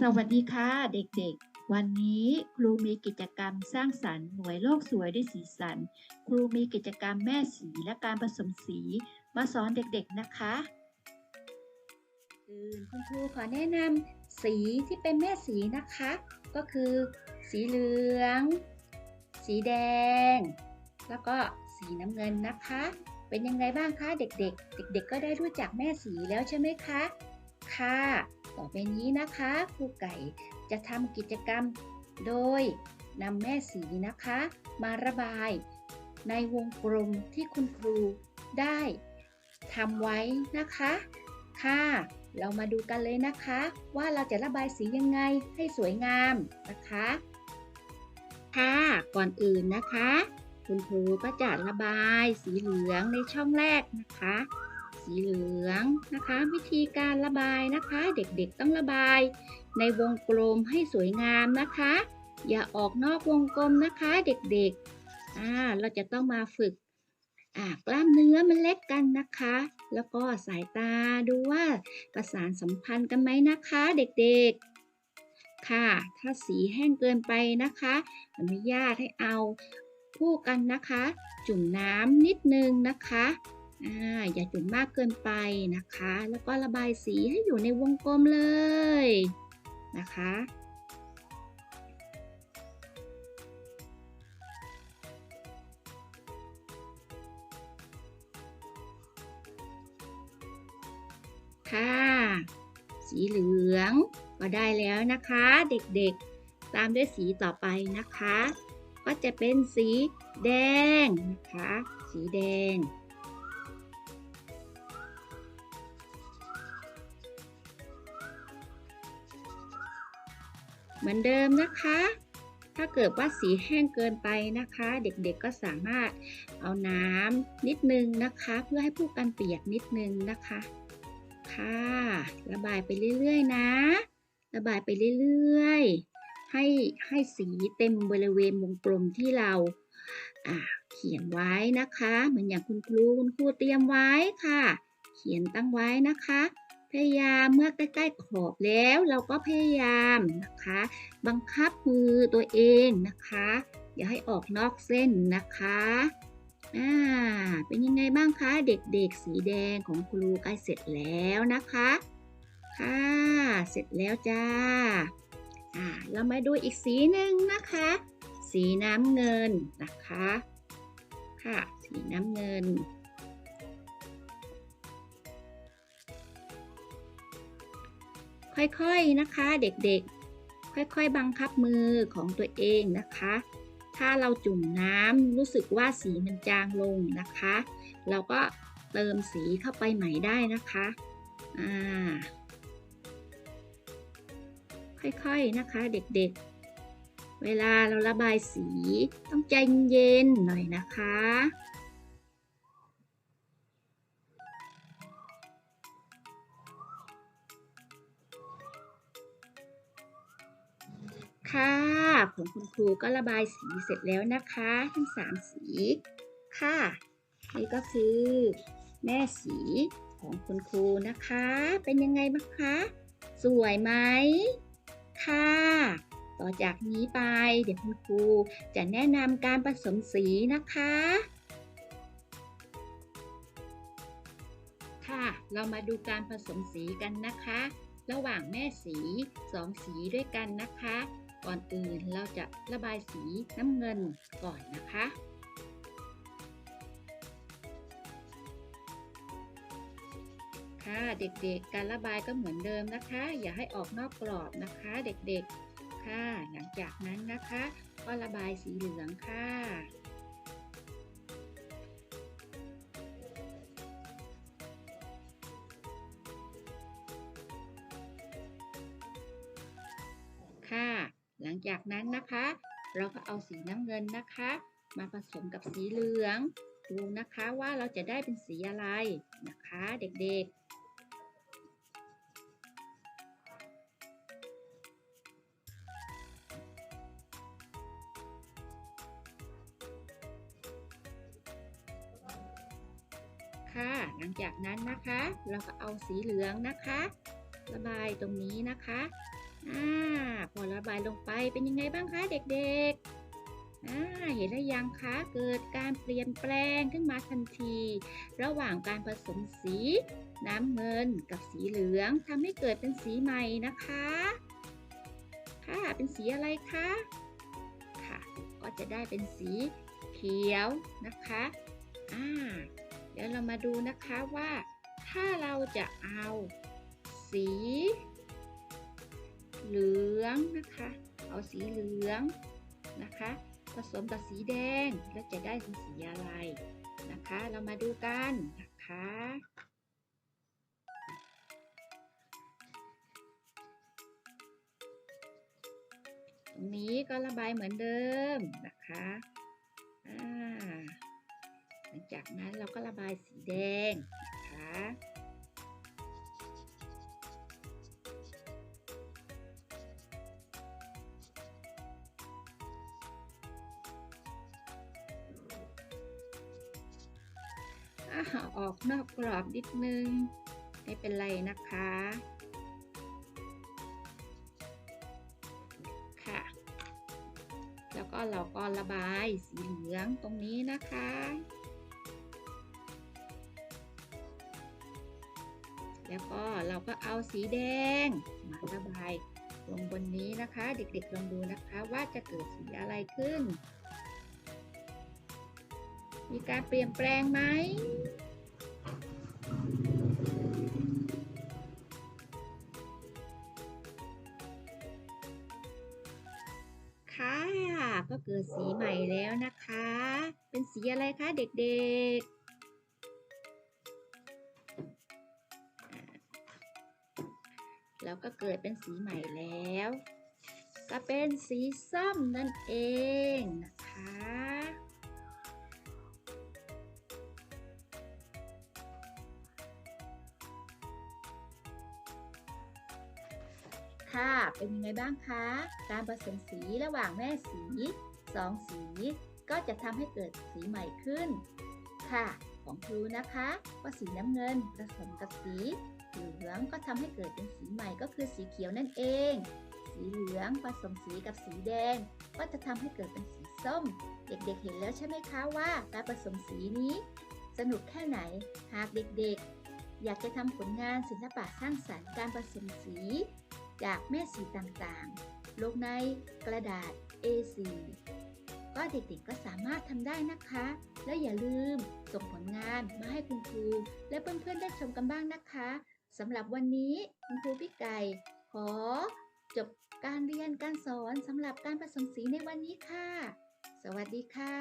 สวัสดีค่ะเด็กๆ วันนี้ครูมีกิจกรรมสร้างสรรค์หน่วยโลกสวยด้วยสีสัน ครูมีกิจกรรมแม่สีและการผสมสี มาสอนเด็กๆนะคะคือคุณครูขอแนะนำสีที่เป็นแม่สีนะคะ ก็คือ สีเหลือง สีแดง แล้วก็สีน้ำเงินนะคะ เป็นยังไงบ้างคะเด็กๆ เด็ก ๆ ก็ได้รู้จักแม่สีแล้วใช่ไหมคะ ค่ะ ต่อไปนี้นะคะครูไก่จะทำกิจกรรมโดยนำแม่สีนะคะ มาระบายในวงกลมที่คุณครูได้ทำไว้นะคะ ค่ะ เรามาดูกันเลยนะคะ ว่าเราจะระบายสียังไงให้สวยงามนะคะ ค่ะก่อนอื่นนะคะ คุณครูก็จะระบายสีเหลืองในช่องแรกนะคะ สีเหลืองนะคะ วิธีการระบายนะคะ เด็กๆต้องระบาย ในวงกลมให้สวยงามนะคะ อย่าออกนอกวงกลมนะคะ เด็กๆอ่าเราจะต้องมาฝึกอ่ากล้ามเนื้อมันเล็กกันนะคะ แล้วก็สายตาดูว่าประสานสัมพันธ์กันไหมนะคะ เด็กๆค่ะ ถ้าสีแห้งเกินไปนะคะ อนุญาตให้เอาคู่กันนะคะ จุ่มน้ำนิดนึงนะคะ อย่าจุ่มมากเกินไปนะคะ แล้วก็ระบายสีให้อยู่ในวงกลมเลยนะคะค่ะ สีเหลืองก็ได้แล้วนะคะ เด็กๆตามด้วยสีต่อไปนะคะ ก็จะเป็นสีแดงนะคะ สีแดง เหมือนเดิมนะคะ ถ้าเกิดว่าสีแห้งเกินไปนะคะ เด็กๆก็สามารถเอาน้ำนิดนึงนะคะ เพื่อให้ผู้กันเปียกนิดนึงนะคะ ค่ะ ระบายไปเรื่อยๆนะ ระบายไปเรื่อยๆ ให้ให้สีเต็มบริเวณวงกลมที่เราอ่าเขียนไว้นะคะ เหมือนอย่างคุณครูคุณครูเตรียมไว้ค่ะ เขียนตั้งไว้นะคะ พยายามเมื่อใกล้ๆขอบแล้วเราก็พยายามนะคะ บังคับมือตัวเองนะคะ อย่าให้ออกนอกเส้นนะคะอ่าเป็นยังไงบ้างคะเด็กๆสีแดงของครูใกล้เสร็จแล้วนะคะค่ะเสร็จแล้วจ้าอ่าเรามาดูอีกสีหนึ่งนะคะ สีน้ำเงินนะคะ ค่ะ สีน้ำเงิน ค่อยๆนะคะเด็กๆ ค่อยๆ บังคับมือของตัวเองนะคะ ถ้าเราจุ่มน้ำรู้สึกว่าสีมันจางลงนะคะ เราก็เติมสีเข้าไปใหม่ได้นะคะอ่าค่อยๆนะคะเด็กๆ เวลาเราระบายสีต้องใจเย็นหน่อยนะคะ ค่ะ ของคุณครูก็ระบายสีเสร็จแล้วนะคะ ทั้งสามสีค่ะ นี่ก็คือแม่สีของคุณครูนะคะ เป็นยังไงบ้างคะ สวยไหมค่ะ ต่อจากนี้ไปเดี๋ยวคุณครูจะแนะนำการผสมสีนะคะ ค่ะ เรามาดูการผสมสีกันนะคะ ระหว่างแม่สีสองสีด้วยกันนะคะ ก่อนอื่นเราจะระบายสีน้ำเงินก่อนนะคะ ค่ะเด็กๆ การระบายก็เหมือนเดิมนะคะ อย่าให้ออกนอกกรอบนะคะเด็กๆ ค่ะ หลังจากนั้นนะคะ ก็ระบายสีเหลืองค่ะค่ะ ลังจากนั้นนะคะ เราก็เอาสีน้ำเงินนะคะ มาผสมกับสีเหลือง ดูนะคะว่าเราจะได้เป็นสีอะไรนะคะเด็กๆค่ะ หลังจากนั้นนะคะ เราก็เอาสีเหลืองนะคะ ระบายตรงนี้นะคะ อ่าพอระบายลงไปเป็นยังไงบ้างคะเด็กๆอ่าเห็นหรือยังคะเกิดการเปลี่ยนแปลงขึ้นมาทันที ระหว่างการผสมสี น้ำเงินกับสีเหลืองทำให้เกิดเป็นสีใหม่นะคะ ค่ะเป็นสีอะไรคะค่ะ ก็จะได้เป็นสีเขียวนะคะอ่าเดี๋ยวเรามาดูนะคะว่าถ้าเราจะเอาสี เหลืองนะคะ เอาสีเหลืองนะคะ ผสมกับสีแดงแล้วจะได้เป็นสีอะไรนะคะ เรามาดูกันนะคะตรงนี้ก็ระบายเหมือนเดิมนะคะหลังจากนั้นเราก็ระบายสีแดงนะคะ ออกนอกกรอบนิดนึง ไม่เป็นไรนะคะค่ะ แล้วก็เราก็ระบายสีเหลืองตรงนี้นะคะแล้วก็เราก็เอาสีแดงมาระบายลงบนนี้นะคะ เด็กๆลองดูนะคะว่าจะเกิดสีอะไรขึ้น มีการเปลี่ยนแปลงไหม ค่ะ ก็เกิดสีใหม่แล้วนะคะ เป็นสีอะไรคะเด็กๆแล้วก็เกิดเป็นสีใหม่แล้ว ก็เป็นสีส้มนั่นเองนะคะ ค่ะ เป็นยังไงบ้างคะ การผสมสีระหว่างแม่สีสองสี ก็จะทำให้เกิดสีใหม่ขึ้น ค่ะ ของครูนะคะว่าสีน้ำเงินผสมกับสีเหลืองก็ทำให้เกิดเป็นสีใหม่ก็คือสีเขียวนั่นเอง สีเหลืองผสมสีกับสีแดง ก็จะทำให้เกิดเป็นสีส้ม เด็กๆเห็นแล้วใช่ไหมคะว่า การผสมสีนี้ สนุกแค่ไหน หากเด็กๆ อยากจะทำผลงานศิลปะสร้างสรรค์การผสมสี จากแม่สีต่างๆ ลงในกระดาษ A4 ก็เด็กๆก็สามารถทำได้นะคะ และอย่าลืมส่งผลงานมาให้คุณครู และเพื่อนๆได้ชมกันบ้างนะคะสำหรับวันนี้คุณครูพี่ไก่ ขอ จบการเรียนการสอนสำหรับการผสมสีในวันนี้ค่ะ สวัสดีค่ะ